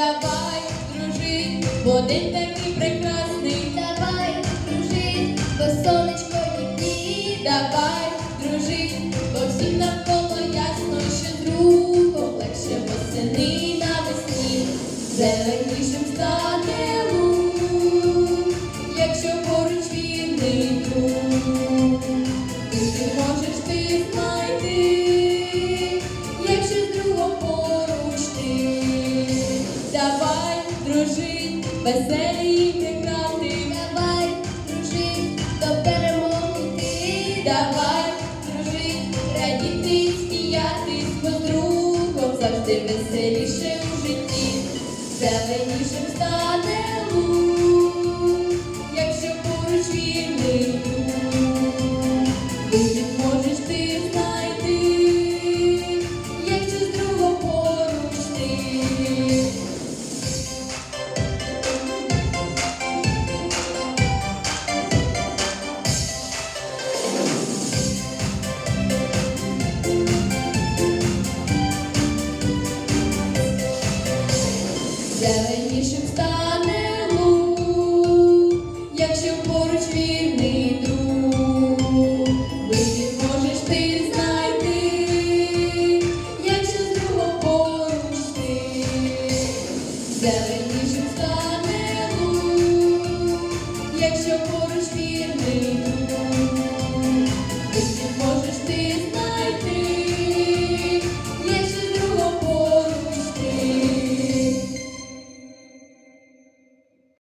давай дружить, бо день такий прекрасний, Давай дружить, бо сонечко дні, давай дружить, бо всім навколо ясно, що другом легше восени навесні, зеленішим стане дружить, веселі ігри грати. Давай дружить, до перемоги. Давай дружить, радіти, сміятись, з другом завжди веселіше у житті. Зеленішим стане Зеленішим стане лук, якщо поруч вірний друг. Вибір можеш ти знайти, якщо з другом поруч ти.